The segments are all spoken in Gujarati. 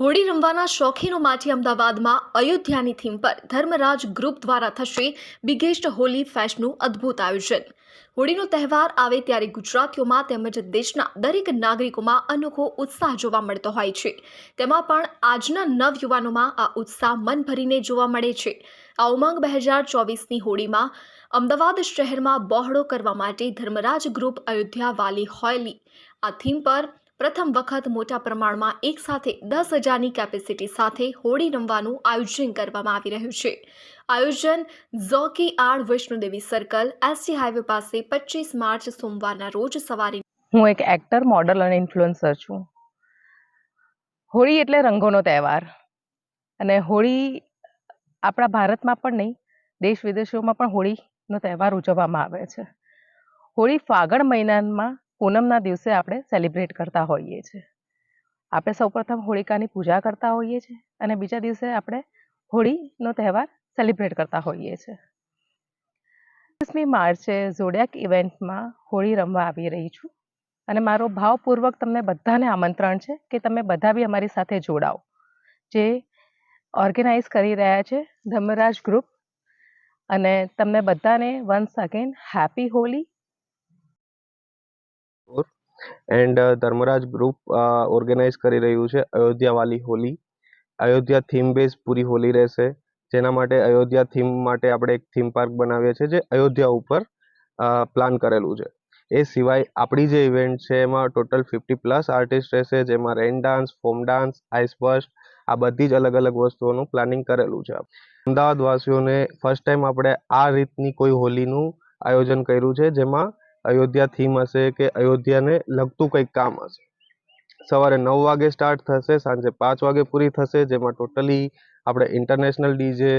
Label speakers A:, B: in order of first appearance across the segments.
A: હોળી રમવાના શોખીનો માટે અમદાવાદમાં અયોધ્યાની થીમ પર ધર્મરાજ ગ્રુપ દ્વારા થશે બિગેસ્ટ હોલી ફેસ્ટનું અદ્ભુત આયોજન. હોળીનો તહેવાર આવે ત્યારે ગુજરાતીઓમાં તેમજ દેશના દરેક નાગરિકોમાં અનોખો ઉત્સાહ જોવા મળતો હોય છે. તેમાં પણ આજના નવયુવાનોમાં આ ઉત્સાહ મન ભરીને જોવા મળે છે. આ ઉમંગ બે હજાર ચોવીસની હોળીમાં અમદાવાદ શહેરમાં બહોળો કરવા માટે ધર્મરાજ ગ્રુપ અયોધ્યા વાલી હોયલી આ થીમ પર પ્રથમ વખત મોટા પ્રમાણમાં એક સાથે દસ હજારની કેપેસિટી સાથે હોળી રમવાનું આયોજન કરવામાં આવી રહ્યું છે. આયોજન ઝોકી આડ વૈષ્ણોદેવી સર્કલ એસટી હાઈવે પાસે પચીસ માર્ચ સોમવારના રોજ સવારે
B: હું એક એક્ટર મોડલ અને ઇન્ફ્લુઅન્સર છું. હોળી એટલે રંગોનો તહેવાર. અને હોળી આપણા ભારતમાં પણ નહીં, દેશ વિદેશોમાં પણ હોળીનો તહેવાર ઉજવવામાં આવે છે. હોળી ફાગણ મહિનામાં પૂનમના દિવસે આપણે સેલિબ્રેટ કરતા હોઈએ છીએ. આપણે સૌપ્રથમ હોળિકાની પૂજા કરતા હોઈએ છીએ અને બીજા દિવસે આપણે હોળીનો તહેવાર સેલિબ્રેટ કરતા હોઈએ છીએ. ત્રીસમી માર્ચે ઝોડિયાક ઇવેન્ટમાં હોળી રમવા આવી રહી છું અને મારો ભાવપૂર્વક તમને બધાને આમંત્રણ છે કે તમે બધા બી અમારી સાથે જોડાઓ. જે ઓર્ગેનાઇઝ કરી રહ્યા છે ધર્મરાજ ગ્રુપ અને તમને બધાને once again happy Holi
C: and Dharmraj group organise કરી રહ્યું છે અયોધ્યા વાલી હોલી. અયોધ્યા થીમ બેઝ પૂરી હોલી રહેશે. જેના માટે અયોધ્યા થીમ માટે આપણે એક થીમ પાર્ક બનાવીએ છીએ જે અયોધ્યા ઉપર પ્લાન કરેલું છે. એ સિવાય આપણી જે ઇવેન્ટ છે એમાં ટોટલ ફિફ્ટી પ્લસ આર્ટિસ્ટ રહેશે, જેમાં rain dance foam dance ice આ બધી જ અલગ અલગ વસ્તુઓનું પ્લાનિંગ કરેલું છે. અમદાવાદ વાસીઓને ફર્સ્ટ ટાઈમ આપણે આ રીતની કોઈ હોલીનું આયોજન કર્યું છે જેમાં અયોધ્યા થીમ હશે કે અયોધ્યાને લગતું કંઈક કામ હશે? સવારે નવ વાગે સ્ટાર્ટ થશે સાંજે પાંચ વાગે પૂરી થશે જેમાં ટોટલી આપણે ઇન્ટરનેશનલ ડીજે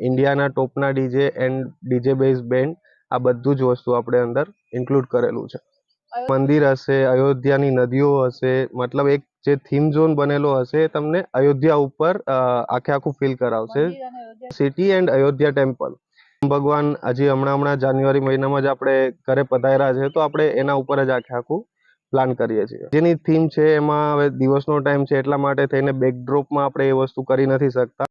C: ઇન્ડિયાના ટોપના DJ and DJ base band આ બધું જ વસ્તુ આપણે અંદર ઇન્ક્લુડ કરેલું છે. મંદિર હશે અયોધ્યાની નદીઓ હશે મતલબ એક જે થીમ ઝોન બનેલો હશે તમને અયોધ્યા ઉપર આખે આખું ફીલ કરાવશે. સિટી એન્ડ અયોધ્યા ટેમ્પલ ભગવાન હજી હમણાં હમણાં જાન્યુઆરી મહિનામાં જ આપણે ઘરે પધાર્યા છે, તો આપણે એના ઉપર જ આખે આખું પ્લાન કરીએ છીએ. જેની થીમ છે એમાં હવે દિવસનો ટાઈમ છે એટલા માટે થઈને બેકડ્રોપમાં આપણે એ વસ્તુ કરી નથી શકતા.